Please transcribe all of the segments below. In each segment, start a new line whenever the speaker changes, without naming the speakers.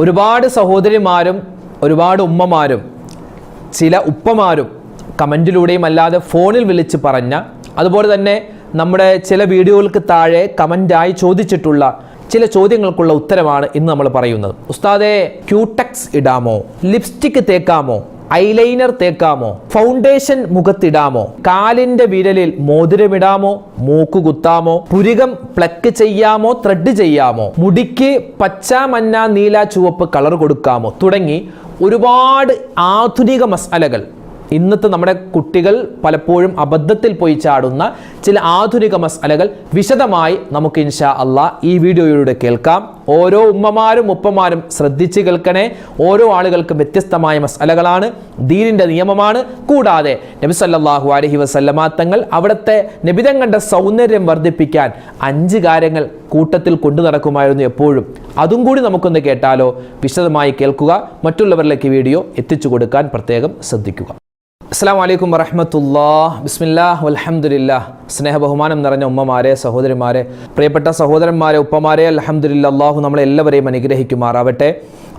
ഒരുപാട് സഹോദരിമാരും ഒരുപാട് ഉമ്മമാരും ചില ഉപ്പമാരും കമന്റിലൂടെയും അല്ലാതെ ഫോണിൽ വിളിച്ച് പറഞ്ഞ അതുപോലെ തന്നെ നമ്മുടെ ചില വീഡിയോകൾക്ക് താഴെ കമന്റായി ചോദിച്ചിട്ടുള്ള ചില ചോദ്യങ്ങൾക്കുള്ള ഉത്തരമാണ് ഇന്ന് നമ്മൾ പറയുന്നത്. ഉസ്താദെ ക്യൂടെക്സ് ഇടാമോ? ലിപ്സ്റ്റിക് തേക്കാമോ? ഐലൈനർ തേക്കാമോ? ഫൗണ്ടേഷൻ മുഖത്തിടാമോ? കാലിന്റെ വിരലിൽ മോതിരമിടാമോ? മൂക്കുകുത്താമോ പുരികം പ്ലക്ക് ചെയ്യാമോ? ത്രെഡ് ചെയ്യാമോ? മുടിക്ക് പച്ച മഞ്ഞ നീല ചുവപ്പ് കളർ കൊടുക്കാമോ? തുടങ്ങി ഒരുപാട് ആധുനിക മസാലകൾ. ഇന്നത്തെ നമ്മുടെ കുട്ടികൾ പലപ്പോഴും അബദ്ധത്തിൽ പോയി ചാടുന്ന ചില ആധുനിക മസാലകൾ വിശദമായി നമുക്ക് ഇൻഷാ അല്ല ഈ വീഡിയോയിലൂടെ കേൾക്കാം. ഓരോ ഉമ്മമാരും ഉപ്പമാരും ശ്രദ്ധിച്ച് കേൾക്കണേ. ഓരോ ആളുകൾക്കും വ്യത്യസ്തമായ മസാലകളാണ്. ദീനിന്റെ നിയമമാണ്. കൂടാതെ നബി സല്ലല്ലാഹു അലൈഹി വസല്ലമ തങ്ങൾ അവിടുത്തെ നബിതങ്ങളുടെ സൗന്ദര്യം വർദ്ധിപ്പിക്കാൻ അഞ്ച് കാര്യങ്ങൾ കൂട്ടത്തിൽ കൊണ്ടു നടക്കുമായിരുന്നു എപ്പോഴും. അതും കൂടി നമുക്കൊന്ന് കേട്ടാലോ? വിശദമായി കേൾക്കുക. മറ്റുള്ളവരിലേക്ക് വീഡിയോ എത്തിച്ചു കൊടുക്കാൻ പ്രത്യേകം ശ്രദ്ധിക്കുക. അസ്സാം വലൈക്കും വറഹമത്തുല്ലാ ബിസ്മില്ലാ അലഹമുല്ലാ സ്നേഹ ബഹുമാനം നിറഞ്ഞ ഉമ്മമാരെ സഹോദരിമാരെ പ്രിയപ്പെട്ട സഹോദരന്മാരെ ഉപ്പമാരെ അലഹമുല്ല അള്ളാഹു നമ്മളെല്ലാവരെയും അനുഗ്രഹിക്കുമാറാവട്ടെ.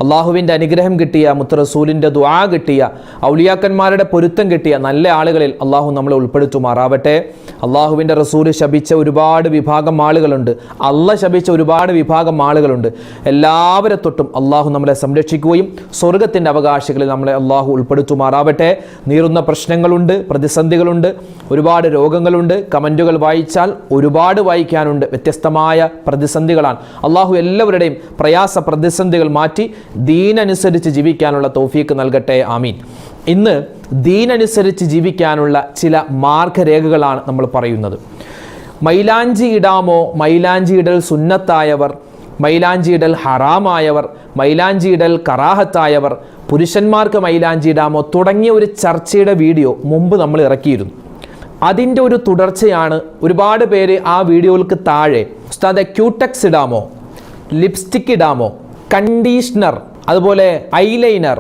അള്ളാഹുവിന്റെ അനുഗ്രഹം കിട്ടിയ മുത്തറസൂലിന്റെ ദുആ കിട്ടിയ ഔലിയാക്കന്മാരുടെ പൊരുത്തം കിട്ടിയ നല്ല ആളുകളിൽ അള്ളാഹു നമ്മളെ ഉൾപ്പെടുത്തുമാറാവട്ടെ. അള്ളാഹുവിന്റെ റസൂൽ ശപിച്ച ഒരുപാട് വിഭാഗം ആളുകളുണ്ട്. അള്ള ശപിച്ച ഒരുപാട് വിഭാഗം ആളുകളുണ്ട്. എല്ലാവരെ തൊട്ടും അള്ളാഹു നമ്മളെ സംരക്ഷിക്കുകയും സ്വർഗത്തിന്റെ അവകാശികളിൽ നമ്മളെ അള്ളാഹു ഉൾപ്പെടുത്തുമാറാവട്ടെ. നീറുന്ന പ്രശ്നങ്ങളുണ്ട് പ്രതിസന്ധികളുണ്ട് ഒരുപാട് രോഗങ്ങളുണ്ട്. കമന്റുകൾ വായിച്ചാൽ ഒരുപാട് വായിക്കാനുണ്ട്. വ്യത്യസ്തമായ പ്രതിസന്ധികളാണ്. അള്ളാഹു എല്ലാവരുടെയും പ്രയാസ പ്രതിസന്ധികൾ മാറ്റി ദീനനുസരിച്ച് ജീവിക്കാനുള്ള തോഫീക്ക് നൽകട്ടെ ആമീൻ. ഇന്ന് ദീനനുസരിച്ച് ജീവിക്കാനുള്ള ചില മാർഗരേഖകളാണ് നമ്മൾ പറയുന്നത്. മൈലാഞ്ചി ഇടാമോ? മൈലാഞ്ചി ഇടൽ സുന്നത്തായവർ മൈലാഞ്ചി ഇടൽ ഹറാമായവർ മൈലാഞ്ചി ഇടൽ കറാഹത്തായവർ പുരുഷന്മാർക്ക് മൈലാഞ്ചി ഇടാമോ? തുടങ്ങിയ ഒരു ചർച്ചയുടെ വീഡിയോ മുമ്പ് നമ്മൾ ഇറക്കിയിരുന്നു. അതിന്റെ ഒരു തുടർച്ചയാണ് ഒരുപാട് പേര് ആ വീഡിയോകൾക്ക് താഴെ ഉസ്താദെ ക്യൂടെക്സ് ഇടാമോ? ലിപ്സ്റ്റിക് ഇടാമോ? കണ്ടീഷണർ അതുപോലെ ഐലൈനർ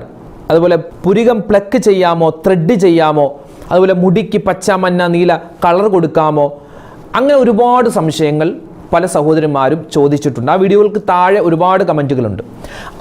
അതുപോലെ പുരികം പ്ലക്ക് ചെയ്യാമോ ത്രെഡ് ചെയ്യാമോ അതുപോലെ മുടിക്ക് പച്ച മഞ്ഞ നീല കളർ കൊടുക്കാമോ അങ്ങനെ ഒരുപാട് സംശയങ്ങൾ പല സഹോദരന്മാരും ചോദിച്ചിട്ടുണ്ട്. ആ വീഡിയോകൾക്ക് താഴെ ഒരുപാട് കമന്റുകളുണ്ട്.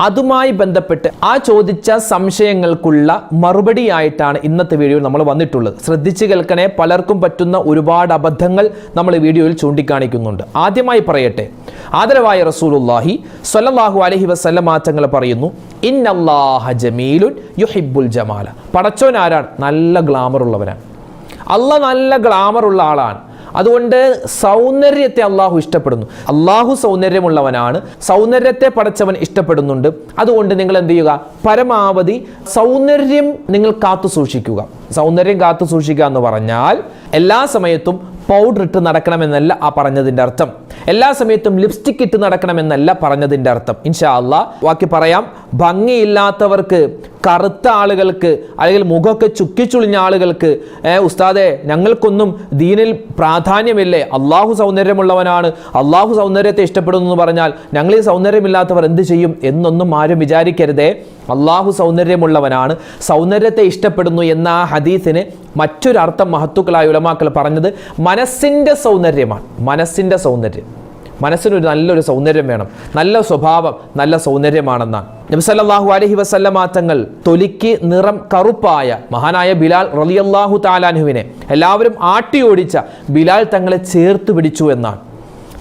അതുമായി ബന്ധപ്പെട്ട് ആ ചോദിച്ച സംശയങ്ങൾക്കുള്ള മറുപടിയായിട്ടാണ് ഇന്നത്തെ വീഡിയോ നമ്മൾ വന്നിട്ടുള്ളത്. ശ്രദ്ധിച്ച് കേൾക്കണേ പലർക്കും പറ്റുന്ന ഒരുപാട് അബദ്ധങ്ങൾ നമ്മൾ വീഡിയോയിൽ ചൂണ്ടിക്കാണിക്കുന്നുണ്ട്. ആദ്യമായി പറയട്ടെ ആദരവായ റസൂലുല്ലാഹി സ്വല്ലല്ലാഹു അലൈഹി വസല്ലമ തങ്ങൾ പറയുന്നു ഇന്നല്ലാഹ ജമീലുൻ യുഹിബുൽ ജമാല. പടച്ചോൻ ആരാണ്? നല്ല ഗ്ലാമർ ഉള്ളവനാണ്. അല്ല നല്ല ഗ്ലാമർ ഉള്ള ആളാണ്. അതുകൊണ്ട് സൗന്ദര്യത്തെ അള്ളാഹു ഇഷ്ടപ്പെടുന്നു. അള്ളാഹു സൗന്ദര്യമുള്ളവനാണ് സൗന്ദര്യത്തെ പടച്ചവൻ ഇഷ്ടപ്പെടുന്നുണ്ട്. അതുകൊണ്ട് നിങ്ങൾ എന്ത് ചെയ്യുക? പരമാവധി സൗന്ദര്യം നിങ്ങൾ കാത്തു സൂക്ഷിക്കുക സൗന്ദര്യം കാത്തു സൂക്ഷിക്കുക എന്ന് പറഞ്ഞാൽ എല്ലാ സമയത്തും പൗഡർ ഇട്ട് നടക്കണമെന്നല്ല ആ പറഞ്ഞതിന്റെ അർത്ഥം. എല്ലാ സമയത്തും ലിപ്സ്റ്റിക് ഇട്ട് നടക്കണമെന്നല്ല പറഞ്ഞതിന്റെ അർത്ഥം. ഇൻഷാ അള്ളാ ബാക്കി പറയാം. ഭംഗിയില്ലാത്തവർക്ക് കറുത്ത ആളുകൾക്ക് അല്ലെങ്കിൽ മുഖമൊക്കെ ചുക്കിച്ചുളിഞ്ഞ ആളുകൾക്ക് ഉസ്താദെ ഞങ്ങൾക്കൊന്നും ദീനിൽ പ്രാധാന്യമില്ലേ? അള്ളാഹു സൗന്ദര്യമുള്ളവനാണ്. അള്ളാഹു സൗന്ദര്യത്തെ ഇഷ്ടപ്പെടുന്നു എന്ന് പറഞ്ഞാൽ ഞങ്ങൾ ഈ സൗന്ദര്യമില്ലാത്തവർ എന്ത് ചെയ്യും എന്നൊന്നും ആരും വിചാരിക്കരുതേ. അള്ളാഹു സൗന്ദര്യമുള്ളവനാണ്. സൗന്ദര്യത്തെ ഇഷ്ടപ്പെടുന്നു എന്ന ആ ഹദീസിന് മറ്റൊരർത്ഥം മഹത്തുക്കളായ ഉലമാക്കൾ പറഞ്ഞത് മനസ്സിന്റെ സൗന്ദര്യമാണ്. മനസ്സിന്റെ സൗന്ദര്യം. മനസ്സിനൊരു നല്ലൊരു സൗന്ദര്യം വേണം. നല്ല സ്വഭാവം നല്ല സൗന്ദര്യമാണെന്നാണ്. നബിസല്ലാഹു അലഹി വസല്ലമ തങ്ങൾ തൊലിക്ക് നിറം കറുപ്പായ മഹാനായ ബിലാൽ റലിയല്ലാഹു താലാനുവിനെ എല്ലാവരും ആട്ടി ഓടിച്ച ബിലാൽ തങ്ങളെ ചേർത്ത് പിടിച്ചു എന്നാണ്.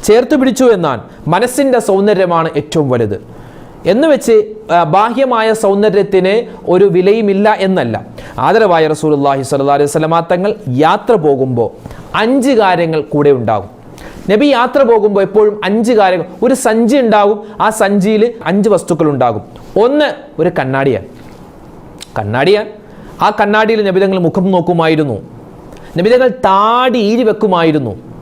ചേർത്ത് പിടിച്ചു എന്നാണ് മനസ്സിന്റെ സൗന്ദര്യമാണ് ഏറ്റവും വലുത്. എന്ന് വെച്ച് ബാഹ്യമായ സൗന്ദര്യത്തിന് ഒരു വിലയുമില്ല എന്നല്ല. ആദരവായ റസൂലുള്ളാഹി സ്വല്ലല്ലാഹി അലൈഹി വസല്ലമ തങ്ങൾ യാത്ര പോകുമ്പോൾ അഞ്ച് കാര്യങ്ങൾ കൂടെ ഉണ്ടാകും. നബി യാത്ര പോകുമ്പോൾ എപ്പോഴും അഞ്ച് കാര്യങ്ങൾ. ഒരു സഞ്ചി ഉണ്ടാകും ആ സഞ്ചിയിൽ അഞ്ച് വസ്തുക്കൾ ഉണ്ടാകും. ഒന്ന് ഒരു കണ്ണാടിയാണ് കണ്ണാടിയാണ് ആ കണ്ണാടിയിൽ നബിതങ്ങൾ മുഖം നോക്കുമായിരുന്നു. നബിതങ്ങൾ താടി ഈരി വെക്കുമായിരുന്നു.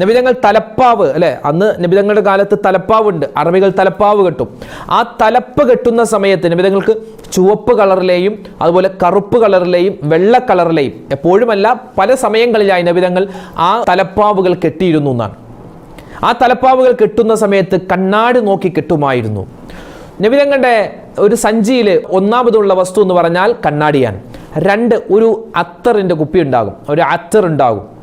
നബിതങ്ങൾ തലപ്പാവ് അല്ലെ? അന്ന് നബിതങ്ങളുടെ കാലത്ത് തലപ്പാവുണ്ട്. അറബികൾ തലപ്പാവ് കെട്ടും. ആ തലപ്പ് കെട്ടുന്ന സമയത്ത് നബിതങ്ങൾക്ക് ചുവപ്പ് കളറിലെയും അതുപോലെ കറുപ്പ് കളറിലെയും വെള്ള കളറിലെയും എപ്പോഴുമല്ല പല സമയങ്ങളിലായി നബിതങ്ങൾ ആ തലപ്പാവുകൾ കെട്ടിയിരുന്നു എന്നാണ്. ആ തലപ്പാവുകൾ കെട്ടുന്ന സമയത്ത് കണ്ണാടി നോക്കി കെട്ടുമായിരുന്നു. നബിതങ്ങളുടെ ഒരു സഞ്ചിയിൽ ഒന്നാമതുള്ള വസ്തു എന്ന് പറഞ്ഞാൽ കണ്ണാടിയാണ്. രണ്ട് ഒരു അത്തറിന്റെ കുപ്പി ഉണ്ടാകും. ഒരു അത്തർ ഉണ്ടാകും.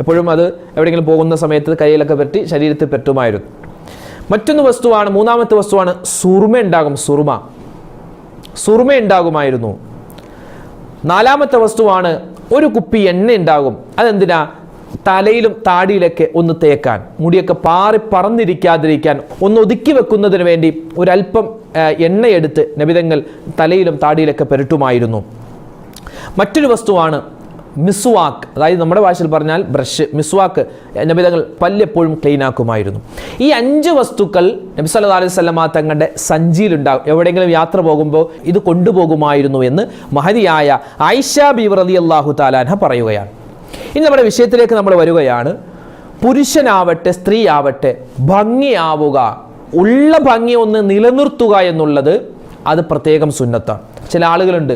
എപ്പോഴും അത് എവിടെയെങ്കിലും പോകുന്ന സമയത്ത് കയ്യിലൊക്കെ പറ്റി ശരീരത്തിൽ പറ്റുമായിരുന്നു മറ്റൊന്ന് വസ്തുവാണ് മൂന്നാമത്തെ വസ്തുവാണ് സുർമ ഉണ്ടാകും സുർമ സുർമ ഉണ്ടാകുമായിരുന്നു നാലാമത്തെ വസ്തുവാണ് ഒരു കുപ്പി എണ്ണ ഉണ്ടാകും. അതെന്തിനാ? തലയിലും താടിയിലൊക്കെ ഒന്ന് തേക്കാൻ മുടിയൊക്കെ പാറി പറന്നിരിക്കാതിരിക്കാൻ ഒന്ന് ഒതുക്കി വെക്കുന്നതിന് വേണ്ടി ഒരല്പം എണ്ണയെടുത്ത് നബിതങ്ങൾ തലയിലും താടിയിലൊക്കെ പെരട്ടുമായിരുന്നു. മറ്റൊരു വസ്തുവാണ് മിസ്വാക്ക് അതായത് നമ്മുടെ ഭാഷയിൽ പറഞ്ഞാൽ ബ്രഷ് മിസ്വാക്ക് നബിതങ്ങൾ പല്ലെപ്പോഴും ക്ലീൻ ആക്കുമായിരുന്നു. ഈ അഞ്ച് വസ്തുക്കൾ നബി സല്ലല്ലാഹു അലൈഹി വസല്ലമ തങ്ങളുടെ സഞ്ചിയിലുണ്ടാകും എവിടെയെങ്കിലും യാത്ര പോകുമ്പോൾ ഇത് കൊണ്ടുപോകുമായിരുന്നു എന്ന് മഹതിയായ ആയിഷ ബി അള്ളാഹു താലാൻഹ പറയുകയാണ്. ഇനി നമ്മുടെ വിഷയത്തിലേക്ക് നമ്മൾ വരികയാണ്. പുരുഷനാവട്ടെ സ്ത്രീ ആവട്ടെ ഭംഗിയാവുക ഉള്ള ഭംഗി ഒന്ന് നിലനിർത്തുക എന്നുള്ളത് അത് പ്രത്യേകം സുന്നത്താണ് ചില ആളുകളുണ്ട്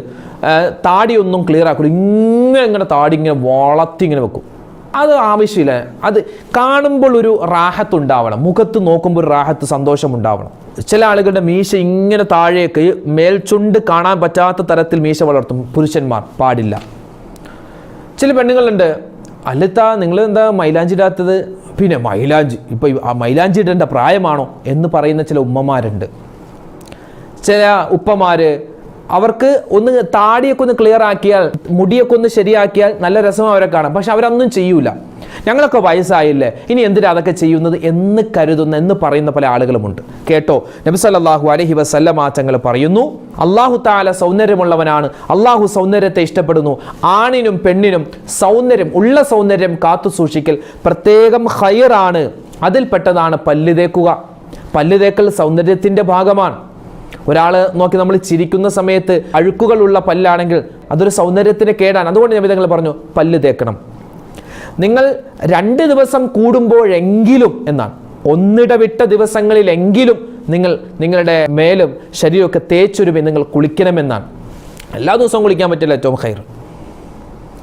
താടിയൊന്നും ക്ലിയർ ആക്കില്ല ഇങ്ങനെ ഇങ്ങനെ താടി ഇങ്ങനെ വളർത്തി ഇങ്ങനെ വെക്കും. അത് ആവശ്യമില്ല. അത് കാണുമ്പോൾ ഒരു റാഹത്ത് ഉണ്ടാവണം. മുഖത്ത് നോക്കുമ്പോൾ ഒരു റാഹത്ത് സന്തോഷം ഉണ്ടാവണം. ചില ആളുകളുടെ മീശ ഇങ്ങനെ താഴേക്ക് മേൽചുണ്ട് കാണാൻ പറ്റാത്ത തരത്തിൽ മീശ വളർത്തും. പുരുഷന്മാർ പാടില്ല. ചില പെണ്ണുങ്ങളുണ്ട് അല്ലത്താ നിങ്ങൾ എന്താ മൈലാഞ്ചി ഇടാത്തത്? പിന്നെ മൈലാഞ്ചി ഇപ്പം ആ മൈലാഞ്ചി ഇടേണ്ട പ്രായമാണോ? എന്ന് പറയുന്ന ചില ഉമ്മമാരുണ്ട്. ചില ഉപ്പമാര് അവർക്ക് ഒന്ന് താടിയൊക്കെ ഒന്ന് ക്ലിയർ ആക്കിയാൽ മുടിയൊക്കെ ഒന്ന് ശരിയാക്കിയാൽ നല്ല രസം അവരെ കാണാം. പക്ഷെ അവരൊന്നും ചെയ്യൂല. ഞങ്ങളൊക്കെ വയസ്സായില്ലേ ഇനി എന്തിനാ അതൊക്കെ ചെയ്യുന്നത് എന്ന് കരുതുന്ന എന്ന് പറയുന്ന പല ആളുകളുമുണ്ട്. കേട്ടോ? നബി സല്ലല്ലാഹു അലൈഹി വസല്ലമ തങ്ങൾ പറയുന്നു അള്ളാഹു താല സൗന്ദര്യമുള്ളവനാണ്. അള്ളാഹു സൗന്ദര്യത്തെ ഇഷ്ടപ്പെടുന്നു. ആണിനും പെണ്ണിനും സൗന്ദര്യം ഉള്ള സൗന്ദര്യം കാത്തു സൂക്ഷിക്കൽ പ്രത്യേകം ഹയറാണ് അതിൽപ്പെട്ടതാണ് പല്ല് തേക്കുക. പല്ല് തേക്കൽ സൗന്ദര്യത്തിന്റെ ഭാഗമാണ്. ഒരാൾ നോക്കി നമ്മൾ ചിരിക്കുന്ന സമയത്ത് അഴുക്കുകളുള്ള പല്ലാണെങ്കിൽ അതൊരു സൗന്ദര്യത്തിന് കേടാണ്. അതുകൊണ്ട് ഞാൻ വിധങ്ങൾ പറഞ്ഞു പല്ല് തേക്കണം. നിങ്ങൾ രണ്ട് ദിവസം കൂടുമ്പോഴെങ്കിലും എന്നാണ്. ഒന്നിടവിട്ട ദിവസങ്ങളിലെങ്കിലും നിങ്ങൾ നിങ്ങളുടെ മേലും ശരീരമൊക്കെ തേച്ചൊരുമി നിങ്ങൾ കുളിക്കണമെന്നാണ്. എല്ലാ ദിവസവും കുളിക്കാൻ പറ്റില്ല ഏറ്റവും ഹൈർ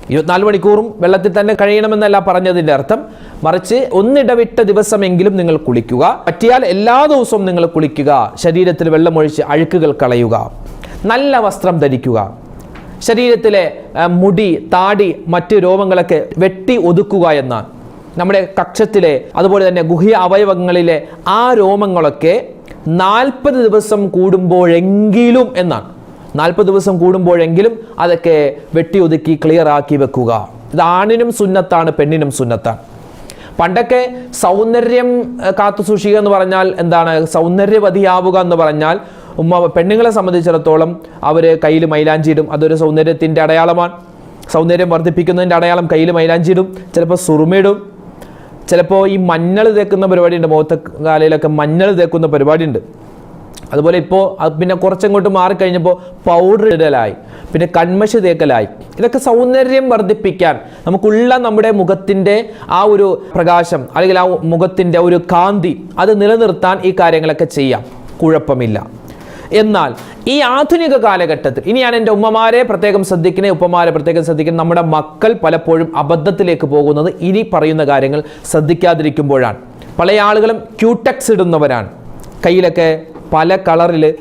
ഇരുപത്തിനാല് മണിക്കൂറും വെള്ളത്തിൽ തന്നെ കഴിയണമെന്നല്ല പറഞ്ഞതിന്റെ അർത്ഥം. മറിച്ച് ഒന്നിടവിട്ട ദിവസമെങ്കിലും നിങ്ങൾ കുളിക്കുക. പറ്റിയാൽ എല്ലാ ദിവസവും നിങ്ങൾ കുളിക്കുക. ശരീരത്തിൽ വെള്ളമൊഴിച്ച് അഴുക്കുകൾ കളയുക. നല്ല വസ്ത്രം ധരിക്കുക. ശരീരത്തിലെ മുടി താടി മറ്റ് രോമങ്ങളൊക്കെ വെട്ടി ഒതുക്കുക എന്ന നമ്മുടെ കക്ഷത്തിലെ അതുപോലെ തന്നെ ഗുഹ്യ അവയവങ്ങളിലെ ആ രോമങ്ങളൊക്കെ നാൽപ്പത് ദിവസം കൂടുമ്പോഴെങ്കിലും എന്നാണ്. നാൽപ്പത് ദിവസം കൂടുമ്പോഴെങ്കിലും അതൊക്കെ വെട്ടി ഒതുക്കി ക്ലിയർ ആക്കി വെക്കുക. ഇത് ആണിനും സുന്നത്താണ് പെണ്ണിനും സുന്നത്താണ്. പണ്ടൊക്കെ സൗന്ദര്യം കാത്തു സൂക്ഷിക്കുക എന്ന് പറഞ്ഞാൽ എന്താണ്? സൗന്ദര്യവതിയാവുക എന്ന് പറഞ്ഞാൽ ഉമ്മ പെണ്ണുങ്ങളെ സംബന്ധിച്ചിടത്തോളം അവർ കയ്യിൽ മൈലാഞ്ചിയിടും. അതൊരു സൗന്ദര്യത്തിന്റെ അടയാളമാണ്. സൗന്ദര്യം വർദ്ധിപ്പിക്കുന്നതിന്റെ അടയാളം കയ്യിൽ മൈലാഞ്ചിയിടും. ചിലപ്പോൾ സുറുമിടും ചിലപ്പോൾ ഈ മഞ്ഞൾ തേക്കുന്ന പരിപാടിയുണ്ട്. മുഖത്തെ കാലയിലൊക്കെ മഞ്ഞൾ തേക്കുന്ന പരിപാടിയുണ്ട്. അതുപോലെ ഇപ്പോൾ പിന്നെ കുറച്ചങ്ങോട്ട് മാറിക്കഴിഞ്ഞപ്പോൾ പൗഡർ ഇടലായി പിന്നെ കൺമഷി തേക്കലായി. ഇതൊക്കെ സൗന്ദര്യം വർദ്ധിപ്പിക്കാൻ നമുക്കുള്ള നമ്മുടെ മുഖത്തിന്റെ ആ ഒരു പ്രകാശം അല്ലെങ്കിൽ ആ മുഖത്തിന്റെ ഒരു കാന്തി അത് നിലനിർത്താൻ ഈ കാര്യങ്ങളൊക്കെ ചെയ്യാം. കുഴപ്പമില്ല. എന്നാൽ ഈ ആധുനിക കാലഘട്ടത്തിൽ ഇനി ഞാൻ എന്റെ ഉമ്മമാരെ പ്രത്യേകം ശ്രദ്ധിക്കണേ ഉപ്പമാരെ പ്രത്യേകം ശ്രദ്ധിക്കണം. നമ്മുടെ മക്കൾ പലപ്പോഴും അബദ്ധത്തിലേക്ക് പോകുന്നത് ഇനി പറയുന്ന കാര്യങ്ങൾ ശ്രദ്ധിക്കാതിരിക്കുമ്പോഴാണ്. പല ആളുകളും ക്യൂടെക്സ് ഇടുന്നവരാണ്. കയ്യിലൊക്കെ പല കളറിൽ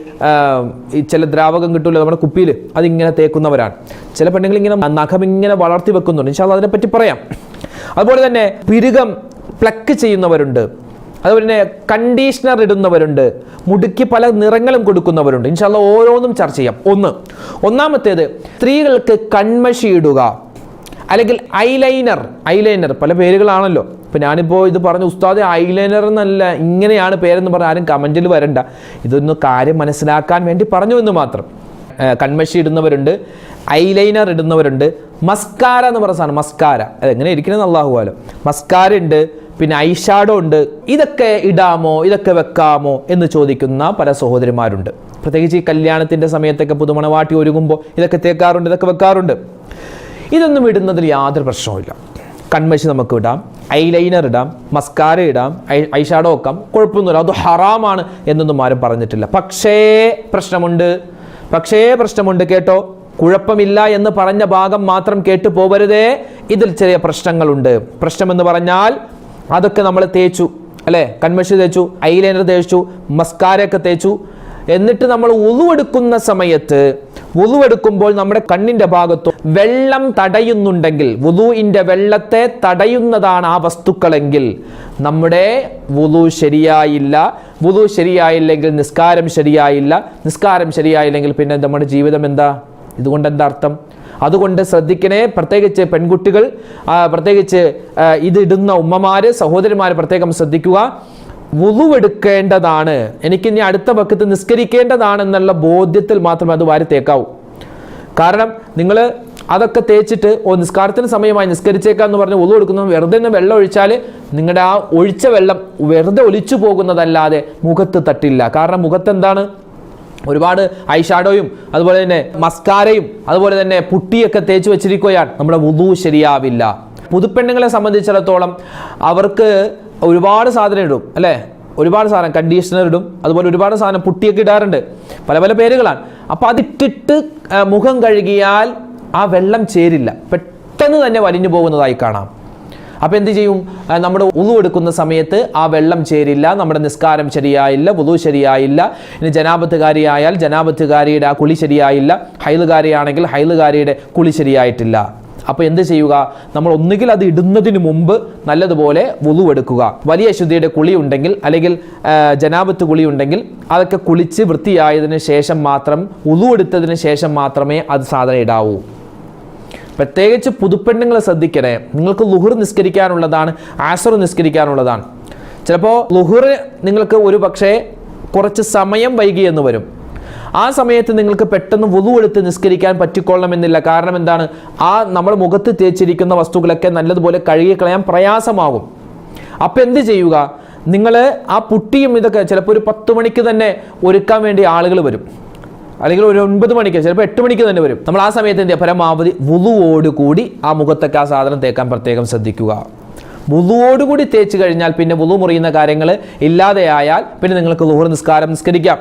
ഈ ചില ദ്രാവകം കിട്ടില്ല നമ്മുടെ കുപ്പിയിൽ അതിങ്ങനെ തേക്കുന്നവരാണ്. ചില പെണ്ണുങ്ങൾ ഇങ്ങനെ നഖം ഇങ്ങനെ വളർത്തി വെക്കുന്നുണ്ട്. അള്ളാ അതിനെപ്പറ്റി പറയാം. അതുപോലെ തന്നെ പിരുകം പ്ലക്ക് ചെയ്യുന്നവരുണ്ട്. അതുപോലെ തന്നെ കണ്ടീഷണർ ഇടുന്നവരുണ്ട്. മുടുക്കി പല നിറങ്ങളും കൊടുക്കുന്നവരുണ്ട്. ഇൻഷാല്ല ഓരോന്നും ചർച്ച ചെയ്യാം. ഒന്ന് ഒന്നാമത്തേത് സ്ത്രീകൾക്ക് കൺമഷി ഇടുക. അല്ലെങ്കിൽ ഐലൈനർ ഐലൈനർ പല പേരുകളാണല്ലോ. ഇപ്പം ഞാനിപ്പോൾ ഇത് പറഞ്ഞ ഉസ്താദ് ഐലൈനർ എന്നല്ല ഇങ്ങനെയാണ് പേരെന്ന് പറഞ്ഞാൽ ആരും കമന്റിൽ വരണ്ട. ഇതൊന്ന് കാര്യം മനസ്സിലാക്കാൻ വേണ്ടി പറഞ്ഞു എന്ന് മാത്രം. കൺമഷി ഇടുന്നവരുണ്ട് ഐലൈനർ ഇടുന്നവരുണ്ട്. മസ്കാര എന്ന് പറയുന്ന സാധനം മസ്കാര അതെങ്ങനെ ഇരിക്കണമെന്ന് അള്ളാഹു പോലും മസ്കാര ഉണ്ട് പിന്നെ ഐഷാഡോ ഉണ്ട്. ഇതൊക്കെ ഇടാമോ ഇതൊക്കെ വെക്കാമോ എന്ന് ചോദിക്കുന്ന പല സഹോദരിമാരുണ്ട്. പ്രത്യേകിച്ച് ഈ കല്യാണത്തിന്റെ സമയത്തൊക്കെ പുതുമണവാട്ടി ഒരുങ്ങുമ്പോൾ ഇതൊക്കെ തേക്കാറുണ്ട് ഇതൊക്കെ വെക്കാറുണ്ട്. ഇതൊന്നും ഇടുന്നതിൽ യാതൊരു പ്രശ്നവുമില്ല. കൺമഷി നമുക്ക് ഇടാം. ഐലൈനർ ഇടാം. മസ്കാര ഇടാം. ഐഷാഡോ വെക്കാം കുഴപ്പമൊന്നുമില്ല. അത് ഹറാമാണ് എന്നൊന്നും ആരും പറഞ്ഞിട്ടില്ല. പക്ഷേ പ്രശ്നമുണ്ട്. പക്ഷേ പ്രശ്നമുണ്ട് കേട്ടോ. കുഴപ്പമില്ല എന്ന് പറഞ്ഞ ഭാഗം മാത്രം കേട്ടു പോവരുതേ. ഇതിൽ ചെറിയ പ്രശ്നങ്ങളുണ്ട്. പ്രശ്നമെന്ന് പറഞ്ഞാൽ അതൊക്കെ നമ്മൾ തേച്ചു. അല്ലേ? കൺമഷി തേച്ചു. ഐലൈനർ തേച്ചു. മസ്കാരയൊക്കെ തേച്ചു. എന്നിട്ട് നമ്മൾ ഉളുവെടുക്കുന്ന സമയത്ത് ഒതുവെടുക്കുമ്പോൾ നമ്മുടെ കണ്ണിന്റെ ഭാഗത്തോ വെള്ളം തടയുന്നുണ്ടെങ്കിൽ വുതുവിന്റെ വെള്ളത്തെ തടയുന്നതാണ് ആ വസ്തുക്കളെങ്കിൽ നമ്മുടെ വുതു ശരിയായില്ല വുതു ശരിയായില്ലെങ്കിൽ നിസ്കാരം ശരിയായില്ല നിസ്കാരം ശരിയായില്ലെങ്കിൽ പിന്നെ നമ്മുടെ ജീവിതം എന്താ? ഇതുകൊണ്ട് എന്താ അർത്ഥം? അതുകൊണ്ട് ശ്രദ്ധിക്കണേ പ്രത്യേകിച്ച് പെൺകുട്ടികൾ പ്രത്യേകിച്ച് ഇതിടുന്ന ഉമ്മമാര് സഹോദരിമാര് പ്രത്യേകം ശ്രദ്ധിക്കുക. വുളുവെടുക്കേണ്ടതാണ്. എനിക്ക് ഇനി അടുത്ത വക്കത്ത് നിസ്കരിക്കേണ്ടതാണെന്നുള്ള ബോധ്യത്തിൽ മാത്രമേ അത് വാരി തേക്കാവൂ. കാരണം നിങ്ങൾ അതൊക്കെ തേച്ചിട്ട് ഓ നിസ്കാരത്തിന് സമയമായി നിസ്കരിച്ചേക്കാം എന്ന് പറഞ്ഞ് ഒളു കൊടുക്കുന്ന വെറുതെ ഒന്ന് വെള്ളം ഒഴിച്ചാൽ നിങ്ങളുടെ ആ ഒഴിച്ച വെള്ളം വെറുതെ ഒലിച്ചു പോകുന്നതല്ലാതെ മുഖത്ത് തട്ടില്ല. കാരണം മുഖത്ത് എന്താണ്? ഒരുപാട് ഐഷാഡോയും അതുപോലെ തന്നെ മസ്കാരയും അതുപോലെ തന്നെ പുട്ടിയൊക്കെ തേച്ച് വെച്ചിരിക്കുകയാണ്. നമ്മുടെ വുതു ശരിയാവില്ല. പുതുപ്പെണ്ണുങ്ങളെ സംബന്ധിച്ചിടത്തോളം അവർക്ക് ഒരുപാട് സാധനം ഇടും അല്ലേ? ഒരുപാട് സാധനം കണ്ടീഷണർ ഇടും അതുപോലെ ഒരുപാട് സാധനം പുട്ടിയൊക്കെ ഇടാറുണ്ട്. പല പല പേരുകളാണ്. അപ്പോൾ അതിട്ടിട്ട് മുഖം കഴുകിയാൽ ആ വെള്ളം ചേരില്ല. പെട്ടെന്ന് തന്നെ വലിഞ്ഞു പോകുന്നതായി കാണാം. അപ്പോൾ എന്ത് ചെയ്യും? നമ്മുടെ ഉളു എടുക്കുന്ന സമയത്ത് ആ വെള്ളം ചേരില്ല നമ്മുടെ നിസ്കാരം ശരിയായില്ല ഉളു ശരിയായില്ല. ഇനി ജനാപത്തുകാരിയായാൽ ജനാപത്തുകാരിയുടെ ആ കുളി ശരിയായില്ല. ഹൈലുകാരിയാണെങ്കിൽ ഹൈലുകാരിയുടെ കുളി ശരിയായിട്ടില്ല. അപ്പോൾ എന്ത് ചെയ്യുക? നമ്മൾ ഒന്നുകിൽ അത് ഇടുന്നതിന് മുമ്പ് നല്ലതുപോലെ വുളു എടുക്കുക. വലിയ ശുദ്ധിയുടെ കുളി ഉണ്ടെങ്കിൽ അല്ലെങ്കിൽ ജനാപത്ത് കുളി ഉണ്ടെങ്കിൽ അതൊക്കെ കുളിച്ച് വൃത്തിയായതിന് ശേഷം മാത്രം ഉളു എടുത്തതിന് ശേഷം മാത്രമേ അത് സാധനം ഇടാവൂ. പ്രത്യേകിച്ച് പുതുപ്പെണ്ണുങ്ങളെ ശ്രദ്ധിക്കണേ. നിങ്ങൾക്ക് ലുഹുർ നിസ്കരിക്കാനുള്ളതാണ് ആസർ നിസ്കരിക്കാനുള്ളതാണ്. ചിലപ്പോൾ ലുഹുർ നിങ്ങൾക്ക് ഒരു പക്ഷേ കുറച്ച് സമയം വൈകി എന്ന് വരും. ആ സമയത്ത് നിങ്ങൾക്ക് പെട്ടെന്ന് വുതു എടുത്ത് നിസ്കരിക്കാൻ പറ്റിക്കൊള്ളണമെന്നില്ല. കാരണം എന്താണ്? ആ നമ്മൾ മുഖത്ത് തേച്ചിരിക്കുന്ന വസ്തുക്കളൊക്കെ നല്ലതുപോലെ കഴുകിക്കളയാൻ പ്രയാസമാകും. അപ്പം എന്ത് ചെയ്യുക? നിങ്ങൾ ആ പുട്ടിയും ഇതൊക്കെ ചിലപ്പോൾ ഒരു പത്ത് മണിക്ക് തന്നെ ഒരുക്കാൻ വേണ്ടി ആളുകൾ വരും. അല്ലെങ്കിൽ ഒരു ഒൻപത് മണിക്ക് ചിലപ്പോൾ എട്ട് മണിക്ക് തന്നെ വരും. നമ്മൾ ആ സമയത്ത് എന്ത് പരമാവധി വുതുവോടുകൂടി ആ മുഖത്തൊക്കെ ആ സാധനം തേക്കാൻ പ്രത്യേകം ശ്രദ്ധിക്കുക. വുതുവോടുകൂടി തേച്ച് കഴിഞ്ഞാൽ പിന്നെ വുതു മുറിയുന്ന കാര്യങ്ങൾ ഇല്ലാതെയായാൽ പിന്നെ നിങ്ങൾക്ക് ലുഹർ നിസ്കാരം നിസ്കരിക്കാം.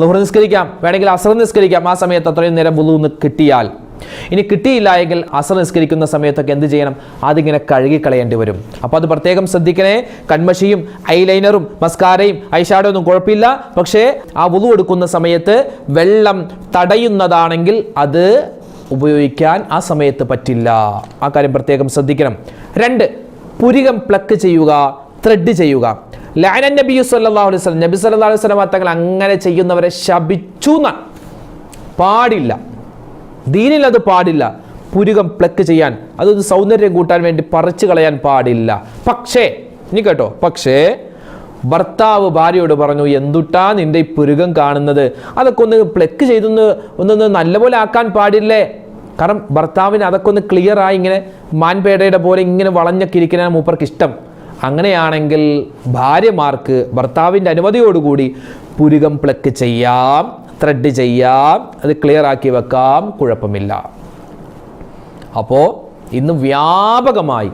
ലുഹർ നിസ്കരിക്കാം. വേണമെങ്കിൽ അസർ നിസ്കരിക്കാം. ആ സമയത്ത് അത്രയും നേരം ഒന്ന് കിട്ടിയാൽ. ഇനി കിട്ടിയില്ല എങ്കിൽ അസർ നിസ്കരിക്കുന്ന സമയത്തൊക്കെ എന്ത് ചെയ്യണം? അതിങ്ങനെ കഴുകിക്കളയേണ്ടി വരും. അപ്പോൾ അത് പ്രത്യേകം ശ്രദ്ധിക്കണേ. കൺമഷിയും ഐലൈനറും മസ്കാരയും ഐഷാഡോ ഒന്നും കുഴപ്പമില്ല. പക്ഷേ ആ വുളു എടുക്കുന്ന സമയത്ത് വെള്ളം തടയുന്നതാണെങ്കിൽ അത് ഉപയോഗിക്കാൻ ആ സമയത്ത് പറ്റില്ല. ആ കാര്യം പ്രത്യേകം ശ്രദ്ധിക്കണം. രണ്ട് പുരികം പ്ലക്ക് ചെയ്യുക ത്രെഡ് ചെയ്യുക. ലാനൻ നബി സല്ലല്ലാഹു അലൈഹി വസല്ലം. നബി സല്ലല്ലാഹു അലൈഹി വസല്ലം തങ്ങൾ അങ്ങനെ ചെയ്യുന്നവരെ ശപിച്ചു എന്നാണ് പാടില്ല. ദീനിൽ അത് പാടില്ല. പുരുകം പ്ലക്ക് ചെയ്യാൻ അതൊരു സൗന്ദര്യം കൂട്ടാൻ വേണ്ടി പറിച്ചു കളയാൻ പാടില്ല. പക്ഷേ ഇനി കേട്ടോ. പക്ഷേ ഭർത്താവ് ഭാര്യയോട് പറഞ്ഞു എന്തുട്ടാ നിന്റെ ഈ പുരുകം കാണുന്നത്? അതൊക്കെ ഒന്ന് പ്ലക്ക് ചെയ്തൊന്ന് ഒന്നൊന്ന് നല്ലപോലെ ആക്കാൻ പാടില്ലേ? കാരണം ഭർത്താവിന് അതൊക്കെ ഒന്ന് ക്ലിയറായി ഇങ്ങനെ മാൻപേടയുടെ പോലെ ഇങ്ങനെ വളഞ്ഞൊക്കെ ഇരിക്കുന്ന മൂപ്പർക്ക് ഇഷ്ടം. അങ്ങനെയാണെങ്കിൽ ഭാര്യമാർക്ക് ഭർത്താവിന്റെ അനുമതിയോടുകൂടി പുരുകം പ്ലക്ക് ചെയ്യാം ത്രെഡ് ചെയ്യാം അത് ക്ലിയർ ആക്കി വെക്കാം കുഴപ്പമില്ല. അപ്പോൾ ഇന്ന് വ്യാപകമായി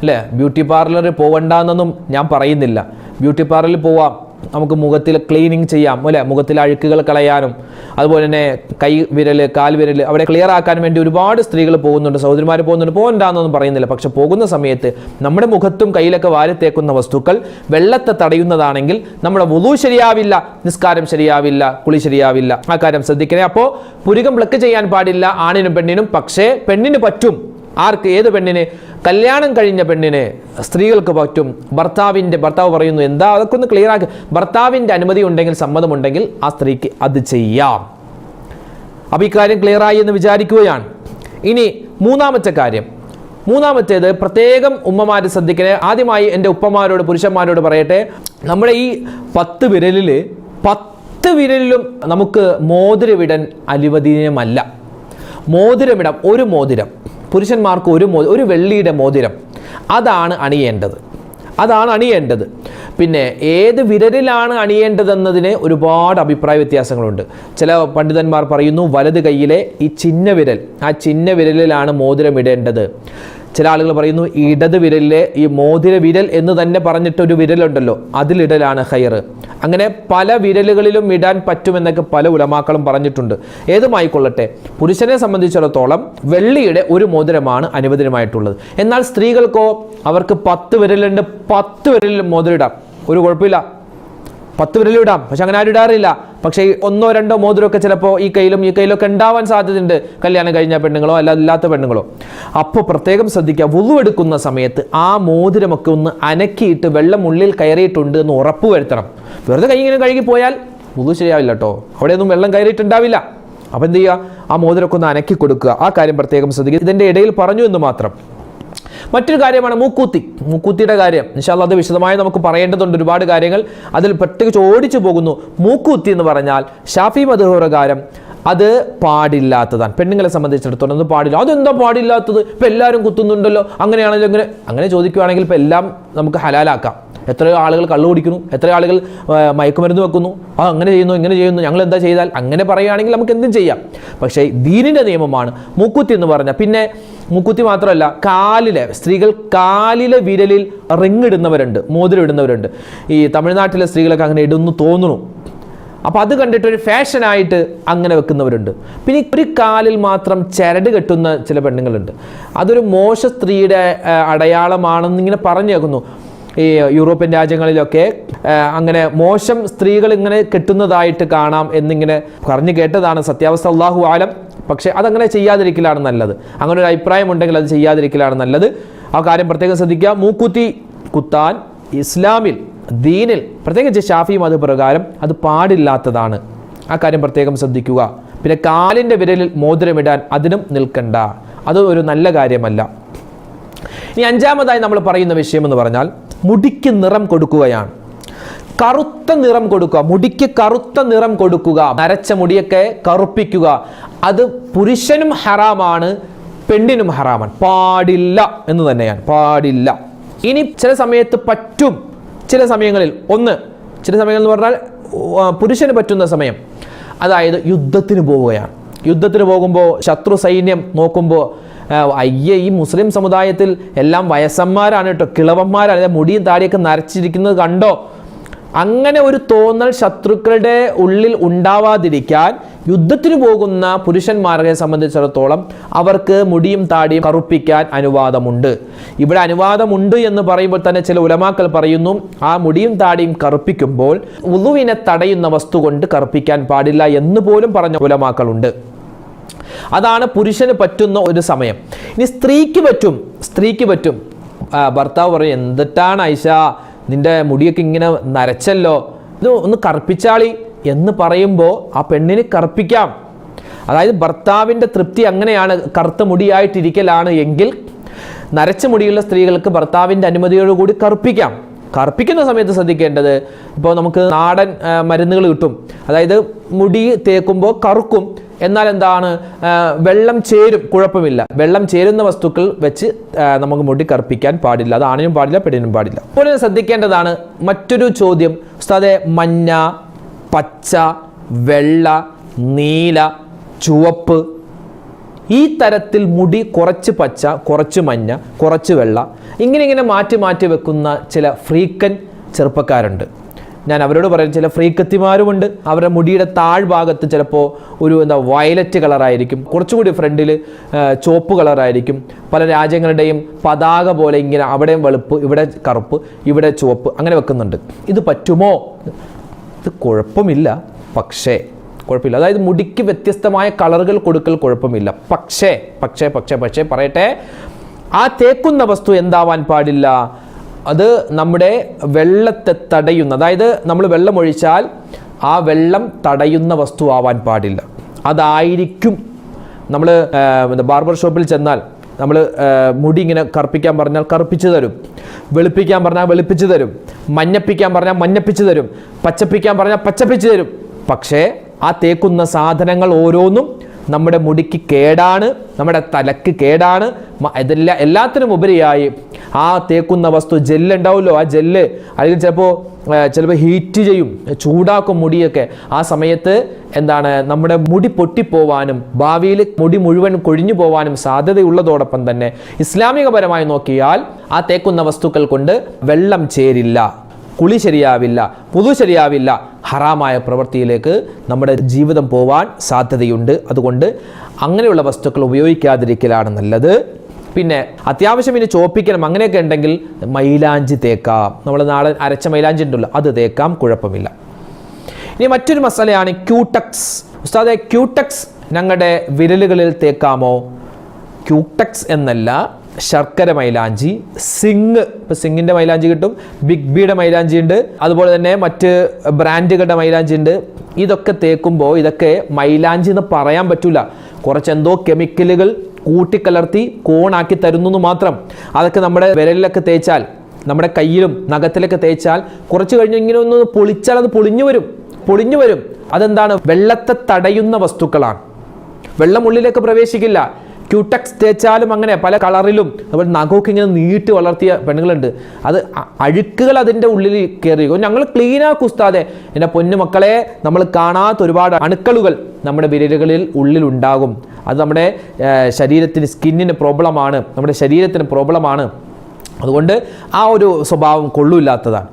അല്ലേ? ബ്യൂട്ടി പാർലറിൽ പോകണ്ടെന്നൊന്നും ഞാൻ പറയുന്നില്ല. ബ്യൂട്ടി പാർലറിൽ പോവാം നമുക്ക് മുഖത്തിൽ ക്ലീനിങ് ചെയ്യാം അല്ലേ? മുഖത്തിൽ അഴുക്കുകൾ കളയാനും അതുപോലെ തന്നെ കൈ വിരൽ കാൽ വിരൽ അവിടെ ക്ലിയർ ആക്കാൻ വേണ്ടി ഒരുപാട് സ്ത്രീകൾ പോകുന്നുണ്ട് സഹോദരിമാർ പോകുന്നുണ്ട്. പോകണ്ടെന്നൊന്നും പറയുന്നില്ല. പക്ഷെ പോകുന്ന സമയത്ത് നമ്മുടെ മുഖത്തും കയ്യിലൊക്കെ വാരിത്തേക്കുന്ന വസ്തുക്കൾ വെള്ളത്തെ തടയുന്നതാണെങ്കിൽ നമ്മുടെ വുളു ശരിയാവില്ല നിസ്കാരം ശരിയാവില്ല കുളി ശരിയാവില്ല. ആ കാര്യം ശ്രദ്ധിക്കണേ. അപ്പോൾ പുരുകം ബ്ലക്ക് ചെയ്യാൻ പാടില്ല ആണിനും പെണ്ണിനും. പക്ഷേ പെണ്ണിന് പറ്റും. ആർക്ക് ഏത് പെണ്ണിന്? കല്യാണം കഴിഞ്ഞ പെണ്ണിന് സ്ത്രീകൾക്ക് പറ്റും. ഭർത്താവിന്റെ ഭർത്താവ് പറയുന്നു എന്താ? അതൊക്കെ ഒന്ന് ക്ലിയർ ആക്കി. ഭർത്താവിന്റെ അനുമതി ഉണ്ടെങ്കിൽ സമ്മതമുണ്ടെങ്കിൽ ആ സ്ത്രീക്ക് അത് ചെയ്യാം. അപ്പോൾ ഇക്കാര്യം ക്ലിയറായി എന്ന് വിചാരിക്കുകയാണ്. ഇനി മൂന്നാമത്തെ കാര്യം. മൂന്നാമത്തേത് പ്രത്യേകം ഉമ്മമാർ ശ്രദ്ധിക്കണേ. ആദ്യമായി എന്റെ ഉപ്പമാരോട് പുരുഷന്മാരോട് പറയട്ടെ. നമ്മുടെ ഈ പത്ത് വിരലിൽ പത്ത് വിരലിലും നമുക്ക് മോതിരവിടൻ അനുവദനീയമല്ല മോതിരമിടാം ഒരു മോതിരം. പുരുഷന്മാർക്ക് ഒരു മോ ഒരു വെള്ളിയുടെ മോതിരം. അതാണ് അണിയേണ്ടത്. അതാണ് അണിയേണ്ടത്. പിന്നെ ഏത് വിരലിലാണ് അണിയേണ്ടതെന്നതിന് ഒരുപാട് അഭിപ്രായ വ്യത്യാസങ്ങളുണ്ട്. ചില പണ്ഡിതന്മാർ പറയുന്നു വലത് കൈയിലെ ഈ ചിഹ്ന വിരൽ ആ ചിഹ്ന വിരലിലാണ് മോതിരം ഇടേണ്ടത്. ചില ആളുകൾ പറയുന്നു ഇടത് വിരലിലെ ഈ മോതിര വിരൽ എന്ന് തന്നെ പറഞ്ഞിട്ടൊരു വിരലുണ്ടല്ലോ അതിലിടലാണ് ഹയർ അങ്ങനെ പല വിരലുകളിലും ഇടാൻ പറ്റുമെന്നൊക്കെ പല ഉലമാക്കളും പറഞ്ഞിട്ടുണ്ട്. ഏതുമായിക്കൊള്ളട്ടെ പുരുഷനെ സംബന്ധിച്ചിടത്തോളം വെള്ളിയുടെ ഒരു മോതിരമാണ് അനുവദനമായിട്ടുള്ളത് എന്നാൽ സ്ത്രീകൾക്കോ അവർക്ക് പത്ത് വിരലുണ്ട് പത്ത് വിരലിൽ മോതിരിടാം ഒരു കുഴപ്പമില്ല. പത്ത് വിരലും ഇടാം. പക്ഷെ അങ്ങനെ ആരും ഇടാറില്ല. പക്ഷെ ഒന്നോ രണ്ടോ മോതിരമൊക്കെ ചിലപ്പോൾ ഈ കയ്യിലും ഈ കയ്യിലൊക്കെ ഉണ്ടാവാൻ സാധ്യതയുണ്ട്. കല്യാണം കഴിഞ്ഞ പെണ്ണുങ്ങളോ അല്ല ഇല്ലാത്ത പെണ്ണുങ്ങളോ. അപ്പോൾ പ്രത്യേകം ശ്രദ്ധിക്കുക വുളുവെടുക്കുന്ന സമയത്ത് ആ മോതിരമൊക്കെ ഒന്ന് അനക്കിയിട്ട് വെള്ളം ഉള്ളിൽ കയറിയിട്ടുണ്ട് എന്ന് ഉറപ്പ് വരുത്തണം. വെറുതെ കൈ ഇങ്ങനെ കഴുകി പോയാൽ വുളു ശരിയാവില്ല കേട്ടോ. അവിടെയൊന്നും വെള്ളം കയറിയിട്ടുണ്ടാവില്ല. അപ്പം എന്ത് ചെയ്യുക? ആ മോതിരമൊക്കെ ഒന്ന് അനക്കി കൊടുക്കുക. ആ കാര്യം പ്രത്യേകം ശ്രദ്ധിക്കുക. ഇതിന്റെ ഇടയിൽ പറഞ്ഞു എന്ന് മാത്രം. മറ്റൊരു കാര്യമാണ് മൂക്കൂത്തി. മൂക്കൂത്തിയുടെ കാര്യം. നിശാല അത് വിശദമായി നമുക്ക് പറയേണ്ടതുണ്ട്. ഒരുപാട് കാര്യങ്ങൾ അതിൽ പ്രത്യേകിച്ച് ഓടിച്ചു പോകുന്നു. മൂക്കൂത്തി എന്ന് പറഞ്ഞാൽ ഷാഫി മധുപ്രകാരം അത് പാടില്ലാത്തതാണ്. പെണ്ണുങ്ങളെ സംബന്ധിച്ചിടത്തോളം അത് പാടില്ല. അതെന്താ പാടില്ലാത്തത്? ഇപ്പം എല്ലാവരും കുത്തുന്നുണ്ടല്ലോ. അങ്ങനെയാണെങ്കിലും ഇങ്ങനെ അങ്ങനെ ചോദിക്കുകയാണെങ്കിൽ ഇപ്പം എല്ലാം നമുക്ക് ഹലാലാക്കാം. എത്രയോ ആളുകൾ കള്ളു കുടിക്കുന്നു. എത്രയോ ആളുകൾ മയക്കുമരുന്ന് വെക്കുന്നു. ആ അങ്ങനെ ചെയ്യുന്നു ഇങ്ങനെ ചെയ്യുന്നു. ഞങ്ങൾ എന്താ ചെയ്താൽ? അങ്ങനെ പറയുകയാണെങ്കിൽ നമുക്ക് എന്തും ചെയ്യാം. പക്ഷേ ദീനിന്റെ നിയമമാണ് മൂക്കുത്തി എന്ന് പറഞ്ഞാൽ പിന്നെ മൂക്കുത്തി മാത്രമല്ല കാലിലെ സ്ത്രീകൾ കാലിലെ വിരലിൽ റിങ് ഇടുന്നവരുണ്ട് മോതിരം ഇടുന്നവരുണ്ട്. ഈ തമിഴ്നാട്ടിലെ സ്ത്രീകളൊക്കെ അങ്ങനെ ഇടുന്നു തോന്നുന്നു. അപ്പോൾ അത് കണ്ടിട്ട് ഒരു ഫാഷനായിട്ട് അങ്ങനെ വെക്കുന്നവരുണ്ട്. പിന്നെ ഒരു കാലിൽ മാത്രം ചരട് കെട്ടുന്ന ചില പെണ്ണുങ്ങളുണ്ട്. അതൊരു മോശ സ്ത്രീയുടെ അടയാളമാണെന്നിങ്ങനെ പറഞ്ഞു കേൾക്കുന്നു. ഈ യൂറോപ്യൻ രാജ്യങ്ങളിലൊക്കെ അങ്ങനെ മോശം സ്ത്രീകൾ ഇങ്ങനെ കെട്ടുന്നതായിട്ട് കാണാം എന്നിങ്ങനെ പറഞ്ഞു കേട്ടതാണ് സത്യാവസ്ഥ അള്ളാഹു ആലം. പക്ഷേ അതങ്ങനെ ചെയ്യാതിരിക്കലാണ് നല്ലത്. അങ്ങനെ ഒരു അഭിപ്രായം ഉണ്ടെങ്കിൽ അത് ചെയ്യാതിരിക്കലാണ് നല്ലത്. ആ കാര്യം പ്രത്യേകം ശ്രദ്ധിക്കുക. മൂക്കുത്തി കുത്താൻ ഇസ്ലാമിൽ ദീനിൽ പ്രത്യേകിച്ച് ഷാഫി മത പ്രകാരം അത് പാടില്ലാത്തതാണ്. ആ കാര്യം പ്രത്യേകം ശ്രദ്ധിക്കുക. പിന്നെ കാലിന്റെ വിരലിൽ മോതിരമിടാൻ അതിനും നിൽക്കണ്ട. അത് ഒരു നല്ല കാര്യമല്ല. ഇനി അഞ്ചാമതായി നമ്മൾ പറയുന്ന വിഷയം എന്ന് പറഞ്ഞാൽ മുടിക്ക് നിറം കൊടുക്കുകയാണ്. കറുത്ത നിറം കൊടുക്കുക. മുടിക്ക് കറുത്ത നിറം കൊടുക്കുക. നരച്ച മുടിയൊക്കെ കറുപ്പിക്കുക. അത് പുരുഷനും ഹറാമാണ് പെണ്ണിനും ഹറാമാണ്. പാടില്ല എന്ന് തന്നെയാണ്. പാടില്ല. ഇനി ചില സമയത്ത് പറ്റും. ചില സമയങ്ങളിൽ ഒന്ന് ചില സമയങ്ങൾ എന്ന് പറഞ്ഞാൽ പുരുഷന് പറ്റുന്ന സമയം. അതായത് യുദ്ധത്തിന് പോവുകയാണ്. യുദ്ധത്തിന് പോകുമ്പോൾ ശത്രു സൈന്യം നോക്കുമ്പോൾ അയ്യേ ഈ മുസ്ലിം സമുദായത്തിൽ എല്ലാം വയസ്സന്മാരാണ് കേട്ടോ കിളവന്മാരാണ്. മുടിയും താടിയൊക്കെ നരച്ചിരിക്കുന്നത് കണ്ടോ? അങ്ങനെ ഒരു തോന്നൽ ശത്രുക്കളുടെ ഉള്ളിൽ ഉണ്ടാവാതിരിക്കാൻ യുദ്ധത്തിന് പോകുന്ന പുരുഷന്മാരെ സംബന്ധിച്ചിടത്തോളം അവർക്ക് മുടിയും താടിയും കറുപ്പിക്കാൻ അനുവാദമുണ്ട്. ഇവിടെ അനുവാദമുണ്ട് എന്ന് പറയുമ്പോൾ തന്നെ ചില ഉലമാക്കൾ പറയുന്നു ആ മുടിയും താടിയും കറുപ്പിക്കുമ്പോൾ ഉളുവിനെ തടയുന്ന വസ്തു കൊണ്ട് കറുപ്പിക്കാൻ പാടില്ല എന്ന് പോലും പറഞ്ഞ ഉലമാക്കളുണ്ട്. അതാണ് പുരുഷന് പറ്റുന്ന ഒരു സമയം. ഇനി സ്ത്രീക്ക് പറ്റും സ്ത്രീക്ക് പറ്റും. ഭർത്താവ് പറയും എന്തിട്ടാണ് ഐഷ നിന്റെ മുടിയൊക്കെ ഇങ്ങനെ നരച്ചല്ലോ. ഇത് ഒന്ന് കറുപ്പിച്ചാളി എന്ന് പറയുമ്പോൾ ആ പെണ്ണിന് കറുപ്പിക്കാം. അതായത് ഭർത്താവിന്റെ തൃപ്തി അങ്ങനെയാണ്. കറുത്ത മുടിയായിട്ടിരിക്കലാണ് എങ്കിൽ നരച്ച മുടിയുള്ള സ്ത്രീകൾക്ക് ഭർത്താവിന്റെ അനുമതിയോടുകൂടി കറുപ്പിക്കാം. കറുപ്പിക്കുന്ന സമയത്ത് ശ്രദ്ധിക്കേണ്ടത് ഇപ്പോൾ നമുക്ക് നാടൻ മരുന്നുകൾ കിട്ടും. അതായത് മുടി തേക്കുമ്പോൾ കറുക്കും. എന്നാൽ എന്താണ് വെള്ളം ചേരും കുഴപ്പമില്ല. വെള്ളം ചേരുന്ന വസ്തുക്കൾ വെച്ച് നമുക്ക് മുടി കറുപ്പിക്കാൻ പാടില്ല. അത് ആണിനും പാടില്ല പെണ്ണിനും പാടില്ല. അതുപോലെ ശ്രദ്ധിക്കേണ്ടതാണ് മറ്റൊരു ചോദ്യം. ഉസ്താദെ മഞ്ഞ പച്ച വെള്ള നീല ചുവപ്പ് ഈ തരത്തിൽ മുടി കുറച്ച് പച്ച കുറച്ച് മഞ്ഞ കുറച്ച് വെള്ള ഇങ്ങനെ ഇങ്ങനെ മാറ്റി മാറ്റി വെക്കുന്ന ചില ഫ്രീക്കൻ ചെറുപ്പക്കാരുണ്ട്. ഞാൻ അവരോട് പറയും ചില ഫ്രീക്കത്തിമാരുമുണ്ട്. അവരുടെ മുടിയുടെ താഴ്ഭാഗത്ത് ചിലപ്പോൾ ഒരു എന്താ വയലറ്റ് കളറായിരിക്കും. കുറച്ചുകൂടി ഫ്രണ്ടിൽ ചോപ്പ് കളറായിരിക്കും. പല രാജ്യങ്ങളുടെയും പതാക പോലെ ഇങ്ങനെ അവിടെയും വെളുപ്പ് ഇവിടെ കറുപ്പ് ഇവിടെ ചുവപ്പ് അങ്ങനെ വെക്കുന്നുണ്ട്. ഇത് പറ്റുമോ? ഇത് കുഴപ്പമില്ല. പക്ഷേ കുഴപ്പമില്ല. അതായത് മുടിക്ക് വ്യത്യസ്തമായ കളറുകൾ കൊടുക്കൽ കുഴപ്പമില്ല. പക്ഷേ പക്ഷേ പക്ഷേ പക്ഷേ പറയട്ടെ. ആ തേക്കുന്ന വസ്തു എന്താവാൻ പാടില്ല? അത് നമ്മുടെ വെള്ളത്തെ തടയുന്ന അതായത് നമ്മൾ വെള്ളം ഒഴിച്ചാൽ ആ വെള്ളം തടയുന്ന വസ്തു ആവാൻ പാടില്ല. അതായിരിക്കും നമ്മൾ ബാർബർ ഷോപ്പിൽ ചെന്നാൽ നമ്മൾ മുടി ഇങ്ങനെ കറുപ്പിക്കാൻ പറഞ്ഞാൽ കറുപ്പിച്ച് തരും. വെളുപ്പിക്കാൻ പറഞ്ഞാൽ വെളുപ്പിച്ച് തരും. മഞ്ഞപ്പിക്കാൻ പറഞ്ഞാൽ മഞ്ഞപ്പിച്ച് തരും. പച്ചപ്പിക്കാൻ പറഞ്ഞാൽ പച്ചപ്പിച്ച് തരും. പക്ഷേ ആ തേക്കുന്ന സാധനങ്ങൾ ഓരോന്നും നമ്മുടെ മുടിക്ക് കേടാണ് നമ്മുടെ തലക്ക് കേടാണ് ഇതെല്ലാം എല്ലാത്തിനും ഉപരിയായി ആ തേക്കുന്ന വസ്തു ജെല്ല് ഉണ്ടാവുമല്ലോ ആ ജെല്ല് അല്ലെങ്കിൽ ചിലപ്പോൾ ചിലപ്പോൾ ഹീറ്റ് ചെയ്യും ചൂടാക്കും മുടിയൊക്കെ. ആ സമയത്ത് എന്താണ് നമ്മുടെ മുടി പൊട്ടിപ്പോവാനും ഭാവിയിൽ മുടി മുഴുവൻ കൊഴിഞ്ഞു പോവാനും സാധ്യതയുള്ളതോടൊപ്പം തന്നെ ഇസ്ലാമികപരമായി നോക്കിയാൽ ആ തേക്കുന്ന വസ്തുക്കൾ കൊണ്ട് വെള്ളം ചേരില്ല. കുളി ശരിയാവില്ല പുതു ശരിയാവില്ല ഹറാമായ പ്രവൃത്തിയിലേക്ക് നമ്മുടെ ജീവിതം പോവാൻ സാധ്യതയുണ്ട്. അതുകൊണ്ട് അങ്ങനെയുള്ള വസ്തുക്കൾ ഉപയോഗിക്കാതിരിക്കലാണ് നല്ലത്. പിന്നെ അത്യാവശ്യം ഇനി ചോപ്പിക്കണം അങ്ങനെയൊക്കെ ഉണ്ടെങ്കിൽ മൈലാഞ്ചി തേക്കാം. നമ്മൾ നാളെ അരച്ച മൈലാഞ്ചി ഉണ്ടല്ലോ അത് തേക്കാം കുഴപ്പമില്ല. ഇനി മറ്റൊരു മസാലയാണ് ക്യൂട്ടക്സ്. ഉസ്താദെ ക്യൂട്ടക്സ് ഞങ്ങളുടെ വിരലുകളിൽ തേക്കാമോ? ക്യൂട്ടക്സ് എന്നല്ല ശർക്കര മൈലാഞ്ചി സിങ്. ഇപ്പോൾ സിങ്ങിന്റെ മൈലാഞ്ചി കിട്ടും. ബിഗ് ബിയുടെ മൈലാഞ്ചി ഉണ്ട്. അതുപോലെ തന്നെ മറ്റ് ബ്രാൻഡുകളുടെ മൈലാഞ്ചി ഉണ്ട്. ഇതൊക്കെ തേക്കുമ്പോൾ ഇതൊക്കെ മൈലാഞ്ചി എന്ന് പറയാൻ പറ്റില്ല കുറച്ച് എന്തോ കെമിക്കലുകൾ കൂട്ടിക്കലർത്തി കോണാക്കി തരുന്നു എന്ന് മാത്രം. അതൊക്കെ നമ്മുടെ വിരലിലൊക്കെ തേച്ചാൽ നമ്മുടെ കയ്യിലും നഖത്തിലൊക്കെ തേച്ചാൽ കുറച്ച് കഴിഞ്ഞ് ഇങ്ങനെ ഒന്ന് പൊളിച്ചാൽ അത് പൊളിഞ്ഞു വരും. പൊളിഞ്ഞു വരും. അതെന്താണ്? വെള്ളത്തെ തടയുന്ന വസ്തുക്കളാണ്. വെള്ളം ഉള്ളിലേക്ക് പ്രവേശിക്കില്ല. ക്യൂട്ടക്സ് തേച്ചാലും അങ്ങനെ പല കളറിലും അതുപോലെ നഖമൊക്കെ ഇങ്ങനെ നീട്ടി വളർത്തിയ പെണ്ണുങ്ങളുണ്ട്. അത് അഴുക്കുകൾ അതിന്റെ ഉള്ളിൽ കയറി ഞങ്ങൾ ക്ലീനാ കുസ്താതെ എന്റെ പൊന്നു മക്കളെ നമ്മൾ കാണാത്ത ഒരുപാട് അണുക്കളുകൾ നമ്മുടെ വിരലുകളിൽ ഉള്ളിലുണ്ടാകും. അത് നമ്മുടെ ശരീരത്തിന് സ്കിന്നിന് പ്രോബ്ലമാണ്. നമ്മുടെ ശരീരത്തിന് പ്രോബ്ലമാണ്. അതുകൊണ്ട് ആ ഒരു സ്വഭാവം കൊള്ളില്ലാത്തതാണ്.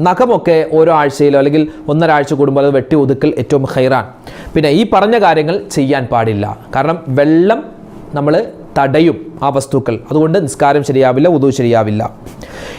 നഖമൊക്കെ ഓരോ ആഴ്ചയിലോ അല്ലെങ്കിൽ ഒന്നരാഴ്ച കൂടുമ്പോൾ അത് വെട്ടി ഒതുക്കൽ ഏറ്റവും ഹൈറാണ്. പിന്നെ ഈ പറഞ്ഞ കാര്യങ്ങൾ ചെയ്യാൻ പാടില്ല. കാരണം വെള്ളം നമ്മൾ തടയും ആ വസ്തുക്കൾ. അതുകൊണ്ട് നിസ്കാരം ശരിയാവില്ല ഉദു ശരിയാവില്ല.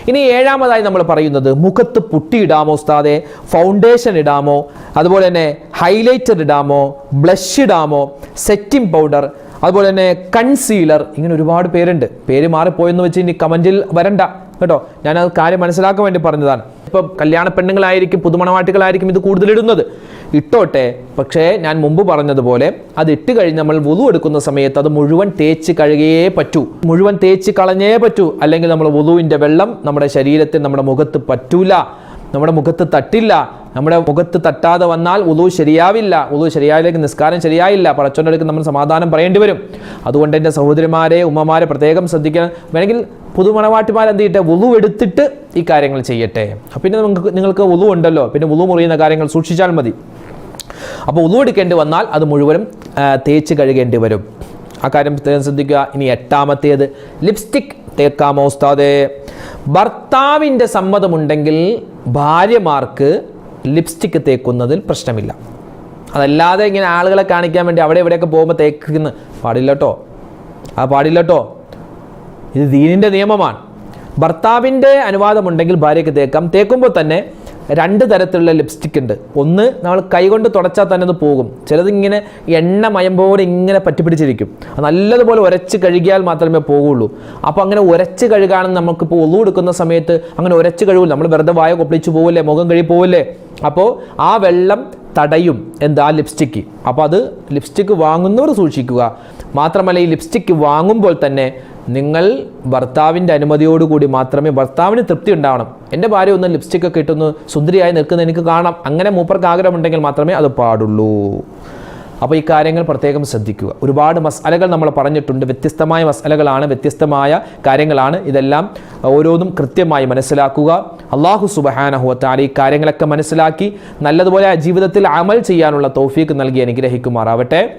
ഇനി ഏഴാമതായി നമ്മൾ പറയുന്നത് മുഖത്ത് പുട്ടി ഇടാമോ ഉസ്താദെ? ഫൗണ്ടേഷൻ ഇടാമോ? അതുപോലെ തന്നെ ഹൈലൈറ്റർ ഇടാമോ? ബ്ലഷ് ഇടാമോ? സെറ്റിംഗ് പൗഡർ അതുപോലെ തന്നെ കൺസീലർ ഇങ്ങനെ ഒരുപാട് പേരുണ്ട്. പേര് മാറിപ്പോയെന്ന് വെച്ച് ഇനി കമന്റിൽ വരണ്ട. കേട്ടോ? ഞാനത് കാര്യം മനസ്സിലാക്കാൻ വേണ്ടി പറഞ്ഞതാണ്. ഇപ്പം കല്യാണ പെണ്ണുങ്ങളായിരിക്കും പുതുമണവാട്ടികളായിരിക്കും ഇത് കൂടുതൽ ഇടുന്നത് ഇട്ടോട്ടെ. പക്ഷേ ഞാൻ മുമ്പ് പറഞ്ഞതുപോലെ അത് ഇട്ട് കഴിഞ്ഞ് നമ്മൾ വുതു എടുക്കുന്ന സമയത്ത് അത് മുഴുവൻ തേച്ച് കഴുകിയേ പറ്റൂ. മുഴുവൻ തേച്ച് കളഞ്ഞേ പറ്റൂ. അല്ലെങ്കിൽ നമ്മൾ വുതുവിന്റെ വെള്ളം നമ്മുടെ ശരീരത്തിൽ നമ്മുടെ മുഖത്ത് പറ്റൂല. നമ്മുടെ മുഖത്ത് തട്ടില്ല. നമ്മുടെ മുഖത്ത് തട്ടാതെ വന്നാൽ ഉദു ശരിയാവില്ല. ഉദു ശരിയായിലേക്ക് നിസ്കാരം ശരിയായില്ല. പടച്ചോന്റെ നമ്മൾ സമാധാനം പറയേണ്ടി വരും. അതുകൊണ്ട് എന്റെ സഹോദരിമാരെ ഉമ്മമാരെ പ്രത്യേകം ശ്രദ്ധിക്കണം. വേണമെങ്കിൽ പുതുമണവാട്ടിമാർ എന്ത് ചെയ്യട്ടെ ഉളു എടുത്തിട്ട് ഈ കാര്യങ്ങൾ ചെയ്യട്ടെ. പിന്നെ നിങ്ങൾക്ക് നിങ്ങൾക്ക് ഉളു ഉണ്ടല്ലോ. പിന്നെ ഉളു മുറിയുന്ന കാര്യങ്ങൾ സൂക്ഷിച്ചാൽ മതി. അപ്പോൾ ഉളു എടുക്കേണ്ടി വന്നാൽ അത് മുഴുവനും തേച്ച് കഴുകേണ്ടി വരും. ആ കാര്യം പ്രത്യേകം ശ്രദ്ധിക്കുക. ഇനി എട്ടാമത്തേത് ലിപ്സ്റ്റിക് തേക്കാമോ ഉസ്താദേ? ഭർത്താവിന്റെ സമ്മതമുണ്ടെങ്കിൽ ഭാര്യമാർക്ക് ലിപ്സ്റ്റിക് തേക്കുന്നതിൽ പ്രശ്നമില്ല. അതല്ലാതെ ഇങ്ങനെ ആളുകളെ കാണിക്കാൻ വേണ്ടി അവിടെ ഇവിടെയൊക്കെ പോകുമ്പോൾ തേക്കുന്ന പാടില്ല കേട്ടോ ആ പാടില്ല കേട്ടോ ഇത് ദീനിന്റെ നിയമമാണ്. ഭർത്താവിന്റെ അനുവാദമുണ്ടെങ്കിൽ ഭാര്യയ്ക്ക് തേക്കാം. തേക്കുമ്പോൾ തന്നെ രണ്ട് തരത്തിലുള്ള ലിപ്സ്റ്റിക് ഉണ്ട്. ഒന്ന് നമ്മൾ കൈകൊണ്ട് തുടച്ചാൽ തന്നെ അത് പോകും. ചിലതിങ്ങനെ എണ്ണ മയമ്പോടെ ഇങ്ങനെ പറ്റിപ്പിടിച്ചിരിക്കും. നല്ലതുപോലെ ഉരച്ച് കഴുകിയാൽ മാത്രമേ പോകുള്ളൂ. അപ്പോൾ അങ്ങനെ ഉരച്ച് കഴുകാണെന്ന് നമുക്കിപ്പോൾ ഒന്നു കൊടുക്കുന്ന സമയത്ത് അങ്ങനെ ഉരച്ച് കഴുകില്ല നമ്മൾ വെറുതെ വായ കൊപ്പിളിച്ച് പോവില്ലേ മുഖം കഴുകി പോവില്ലേ? അപ്പോൾ ആ വെള്ളം തടയും എന്താ ലിപ്സ്റ്റിക്ക് അപ്പോൾ അത് ലിപ്സ്റ്റിക്ക് വാങ്ങുന്നവർ സൂക്ഷിക്കുക. മാത്രമല്ല ഈ ലിപ്സ്റ്റിക്ക് വാങ്ങുമ്പോൾ തന്നെ നിങ്ങൾ ഭർത്താവിന്റെ അനുമതിയോടുകൂടി മാത്രമേ ഭർത്താവിന് തൃപ്തി ഉണ്ടാവണം. എന്റെ ഭാര്യ ഒന്ന് ലിപ്സ്റ്റിക് ഒക്കെ ഇട്ടൊന്ന് സുന്ദരിയായി നിൽക്കുന്ന എനിക്ക് കാണാം. അങ്ങനെ മൂപ്പർക്ക് ആഗ്രഹമുണ്ടെങ്കിൽ മാത്രമേ അത് പാടുള്ളൂ. അപ്പോൾ ഈ കാര്യങ്ങൾ പ്രത്യേകം ശ്രദ്ധിക്കുക. ഒരുപാട് മസാലകൾ നമ്മൾ പറഞ്ഞിട്ടുണ്ട്. വ്യത്യസ്തമായ മസാലകളാണ് വ്യത്യസ്തമായ കാര്യങ്ങളാണ്. ഇതെല്ലാം ഓരോന്നും കൃത്യമായി മനസ്സിലാക്കുക. അള്ളാഹു സുബഹാനഹുവത്താൽ ഈ കാര്യങ്ങളൊക്കെ മനസ്സിലാക്കി നല്ലതുപോലെ ജീവിതത്തിൽ അമൽ ചെയ്യാനുള്ള തൗഫീക്ക് നൽകി അനുഗ്രഹിക്കുമാറാവട്ടെ.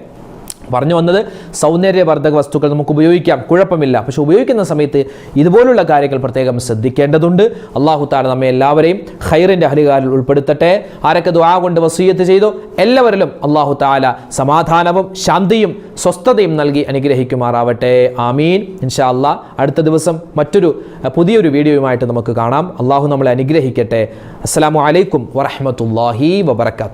പറഞ്ഞു വന്നത് സൗന്ദര്യവർദ്ധക വസ്തുക്കൾ നമുക്ക് ഉപയോഗിക്കാം. കുഴപ്പമില്ല. പക്ഷെ ഉപയോഗിക്കുന്ന സമയത്ത് ഇതുപോലുള്ള കാര്യങ്ങൾ പ്രത്യേകം ശ്രദ്ധിക്കേണ്ടതുണ്ട്. അള്ളാഹു താല നമ്മെ എല്ലാവരെയും ഹൈറിന്റെ ഹരികാരിൽ ഉൾപ്പെടുത്തട്ടെ. ആരൊക്കെ ദുആ കൊണ്ട് വസീയത്ത് ചെയ്തു എല്ലാവരിലും അള്ളാഹു താല സമാധാനവും ശാന്തിയും സ്വസ്ഥതയും നൽകി അനുഗ്രഹിക്കുമാറാവട്ടെ. ആമീൻ. ഇൻഷാ അല്ലാ അടുത്ത ദിവസം മറ്റൊരു പുതിയൊരു വീഡിയോയുമായിട്ട് നമുക്ക് കാണാം. അള്ളാഹു നമ്മളെ അനുഗ്രഹിക്കട്ടെ. അസ്സാം വലൈക്കും വറഹ്മത്തുള്ളാഹി വബറകാതുഹു.